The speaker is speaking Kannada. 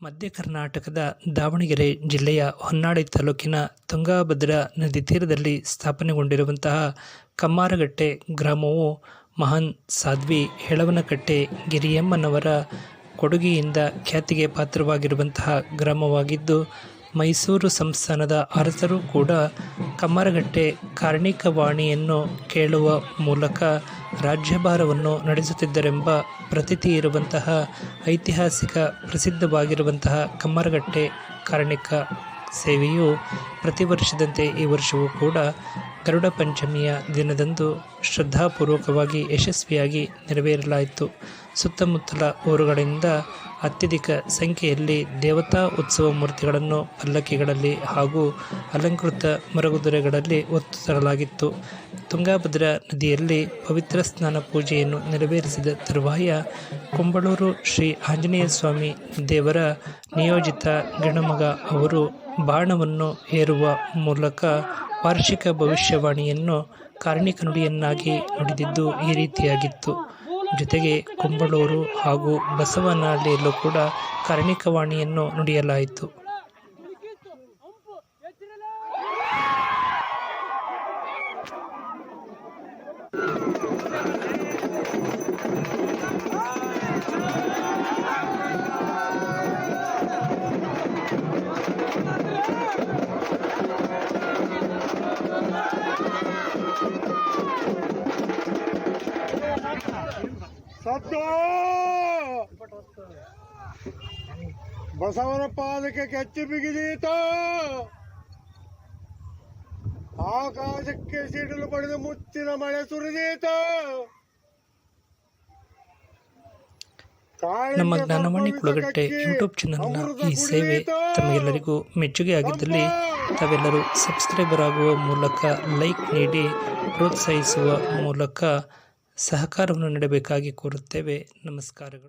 ಮಧ್ಯ ಕರ್ನಾಟಕದ ದಾವಣಗೆರೆ ಜಿಲ್ಲೆಯ ಹೊನ್ನಾಳಿ ತಾಲೂಕಿನ ತುಂಗಭದ್ರಾ ನದಿ ತೀರದಲ್ಲಿ ಸ್ಥಾಪನೆಗೊಂಡಿರುವಂತಹ ಕಮ್ಮಾರಗಟ್ಟೆ ಗ್ರಾಮವು ಮಹಾನ್ ಸಾಧ್ವಿ ಹೆಳವನಕಟ್ಟೆ ಗಿರಿಯಮ್ಮನವರ ಕೊಡುಗೆಯಿಂದ ಖ್ಯಾತಿಗೆ ಪಾತ್ರವಾಗಿರುವಂತಹ ಗ್ರಾಮವಾಗಿದ್ದು ಮೈಸೂರು ಸಂಸ್ಥಾನದ ಅರಸರು ಕೂಡ ಕಮ್ಮರಗಟ್ಟೆ ಕಾರ್ಣಿಕವಾಣಿಯನ್ನು ಕೇಳುವ ಮೂಲಕ ರಾಜ್ಯಭಾರವನ್ನು ನಡೆಸುತ್ತಿದ್ದರೆಂಬ ಪ್ರತೀತಿ ಇರುವಂತಹ ಐತಿಹಾಸಿಕ ಪ್ರಸಿದ್ಧವಾಗಿರುವಂತಹ ಕಮ್ಮರಗಟ್ಟೆ ಕಾರ್ಣಿಕ ಸೇವೆಯು ಪ್ರತಿ ವರ್ಷದಂತೆ ಈ ವರ್ಷವೂ ಕೂಡ ಗರುಡ ಪಂಚಮಿಯ ದಿನದಂದು ಶ್ರದ್ಧಾಪೂರ್ವಕವಾಗಿ ಯಶಸ್ವಿಯಾಗಿ ನೆರವೇರಲಾಯಿತು. ಸುತ್ತಮುತ್ತಲ ಊರುಗಳಿಂದ ಅತ್ಯಧಿಕ ಸಂಖ್ಯೆಯಲ್ಲಿ ದೇವತಾ ಉತ್ಸವ ಮೂರ್ತಿಗಳನ್ನು ಪಲ್ಲಕ್ಕಿಗಳಲ್ಲಿ ಹಾಗೂ ಅಲಂಕೃತ ಮರಗುದುರೆಗಳಲ್ಲಿ ಒತ್ತು ತರಲಾಗಿತ್ತು. ತುಂಗಾಭದ್ರಾ ನದಿಯಲ್ಲಿ ಪವಿತ್ರ ಸ್ನಾನ ಪೂಜೆಯನ್ನು ನೆರವೇರಿಸಿದ ತರುವಾಯ ಕುಂಬಳೂರು ಶ್ರೀ ಆಂಜನೇಯ ಸ್ವಾಮಿ ದೇವರ ನಿಯೋಜಿತ ಗಣಮಗ ಅವರು ಬಾಣವನ್ನು ಹೇರುವ ಮೂಲಕ ವಾರ್ಷಿಕ ಭವಿಷ್ಯವಾಣಿಯನ್ನು ಕಾರ್ಣಿಕ ನುಡಿಯನ್ನಾಗಿ ನುಡಿದಿದ್ದು ಈ ರೀತಿಯಾಗಿತ್ತು. ಜೊತೆಗೆ ಕುಂಬಳೂರು ಹಾಗೂ ಬಸವನಹಳ್ಳಿಯಲ್ಲೂ ಕೂಡ ಕಾರ್ಣಿಕವಾಣಿಯನ್ನು ನುಡಿಯಲಾಯಿತು. ಸತ್ತು ಬಸವನ ಪಾದಕ್ಕೆ ಕೆಚ್ಚು ಬಿಗಿದೀತು ಆಕಾಶಕ್ಕೆ ಸಿಡಿಲು ಪಡೆದು ಮುತ್ತಿನ ಮಳೆ ಸುರಿದೀತು ನಮ್ಮ ಜ್ಞಾನವಾಣಿ ಕುಳಗಟ್ಟೆ ಯೂಟ್ಯೂಬ್ ಚಾನಲ್ನ ಈ ಸೇವೆ ತಮಗೆಲ್ಲರಿಗೂ ಮೆಚ್ಚುಗೆ ಆಗಿದ್ದಲ್ಲಿ ತಾವೆಲ್ಲರೂ ಸಬ್ಸ್ಕ್ರೈಬರ್ ಆಗುವ ಮೂಲಕ ಲೈಕ್ ನೀಡಿ ಪ್ರೋತ್ಸಾಹಿಸುವ ಮೂಲಕ ಸಹಕಾರವನ್ನು ನೀಡಬೇಕಾಗಿ ಕೋರುತ್ತೇವೆ. ನಮಸ್ಕಾರಗಳು.